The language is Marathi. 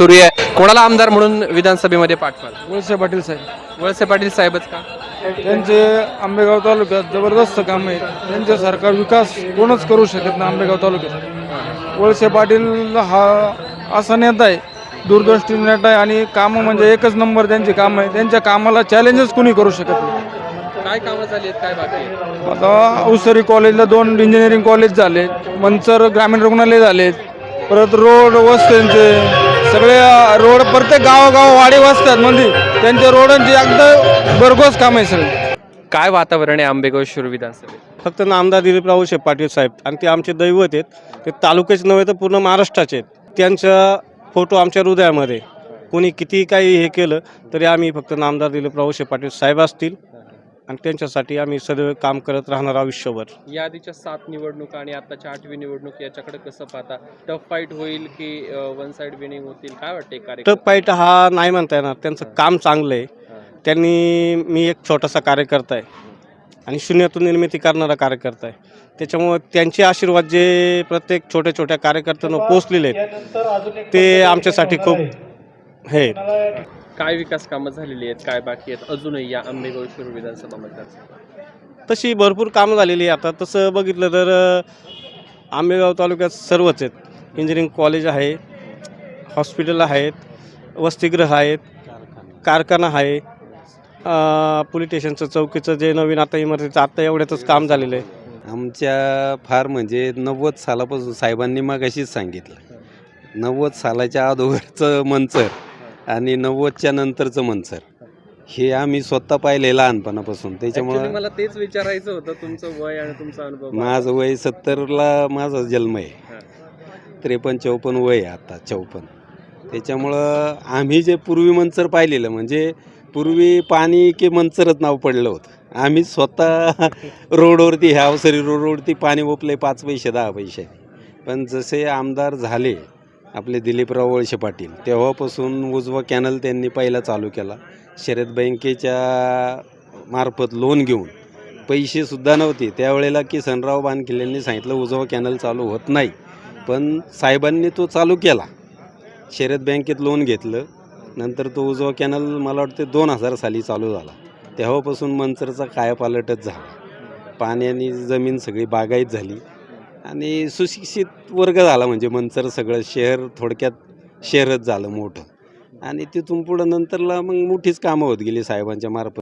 सुरू आहे. कोणाला आमदार म्हणून विधानसभेमध्ये पाठवाल? वळसे पाटील साहेब. वळसे पाटील साहेबच का? त्यांचे आंबेगाव तालुक्यात जबरदस्त काम आहे. त्यांच्यासारखा विकास कोणच करू शकत नाही आंबेगाव तालुक्यात. वळसे पाटील हा असा नेता आहे. दूरदृष्टी नेता आहे आणि कामं म्हणजे एकच नंबर त्यांचे काम आहे. त्यांच्या कामाला चॅलेंजच कुणी करू शकत नाही. काय कामं झाली आहेत? काय बाकी आहे आता औसरी कॉलेजला दोन इंजिनिअरिंग कॉलेज झाले मंचर ग्रामीण रुग्णालय झाले परत रोड वस्त्यांचे सगळे रोड प्रत्येक गावोगाव वाडी वस्त्यात मध्ये त्यांच्या रोडांची अगदी भरघोस काम आहे सगळे. काय वातावरण आहे आंबेगाव विधानसभेत? फक्त नामदार दिलीपराव शेठ पाटील साहेब आणि ते आमचे दैवत आहेत. ते तालुक्याचे नव्हे तर पूर्ण महाराष्ट्राचे आहेत. त्यांचा फोटो आमच्या हृदयामध्ये. कोणी किती काही हे केलं तरी आम्ही फक्त नामदार दिलीपराव शेठ पाटील साहेब असतील. आणि त्यांच्यासाठी आम्ही सदैव काम करत राहणार आयुष्यभर. या आधीच्या सात निवडणुका आणि आताच्या आठवी निवडणूक याच्याकडे कसं पाहता? टफ फाईट होईल की वन साइड विनिंग होतील? काय वाटते कार्यक्रम टप फाईट हा नाही म्हणता येणार. त्यांचं काम चांगलं आहे. त्यांनी मी एक छोटासा कार्यकर्ता आहे. आणि शून्यातून निर्मिती करणारा कार्यकर्ता आहे. त्याच्यामुळं त्यांचे आशीर्वाद जे प्रत्येक छोट्या छोट्या कार्यकर्त्यांना पोचलेले आहेत ते आमच्यासाठी खूप हे. आहेत. काय विकास कामं झालेली आहेत काय बाकी आहेत? अजूनही या आंबेगाव शिरूर विधानसभा मतदारसंघात. तशी भरपूर कामं झालेली आहे आता. तसं बघितलं तर आंबेगाव तालुक्यात सर्वच आहेत. इंजिनिअरिंग कॉलेज आहे हॉस्पिटल आहेत वसतिगृह आहेत कारखाना आहे. पोलीस स्टेशनचं चौकीचं जे नवीन आता इमारतीचं आत्ता एवढ्यातच काम झालेलं आहे. आमच्या फार म्हणजे नव्वद सालापासून साहेबांनी मगाशीच सांगितलं. नव्वद सालाच्या अगोदरचं मंचर. आणि नव्वदच्या नंतरचं मंचर हे आम्ही स्वतः पाहिले लहानपणापासून. त्याच्यामुळं मला तेच विचारायचं होतं तुमचं वय आणि तुमचा अनुभव. माझं वय सत्तरला माझा जन्म. आहे. त्रेपन्न चौपन्न वय आहे आता चौपन्न. त्याच्यामुळं आम्ही जे पूर्वी मंचर पाहिलेलं म्हणजे पूर्वी पाणी की मंचरच नाव पडलं होतं. आम्ही स्वतः रोडवरती ह्या अवसरी रोडवरती पाणी ओपले पाच पैसे दहा पैसे. पण जसे आमदार झाले आपले दिलीपराव वळसे पाटील. तेव्हापासून उजवा कॅनल त्यांनी पहिला चालू केला. शरद बँकेच्या मार्फत लोन घेऊन. पैसेसुद्धा नव्हते. त्यावेळेला किसनराव बानखिल्यांनी सांगितलं उजवा कॅनल चालू होत नाही. पण साहेबांनी तो चालू केला. शरद बँकेत लोन घेतलं. नंतर तो उजवा कॅनल मला वाटतं दोन हजार साली चालू झाला. तेव्हापासून मंचरचा कायापालटच झाला. पाण्याने जमीन सगळी बागायत झाली. आणि सुशिक्षित वर्ग झाला म्हणजे मंचर सगळं शहर थोडक्यात शहरच झालं मोठं. आणि तिथून पुढं नंतरला मग मोठीच कामं होत गेली साहेबांच्या मार्फत.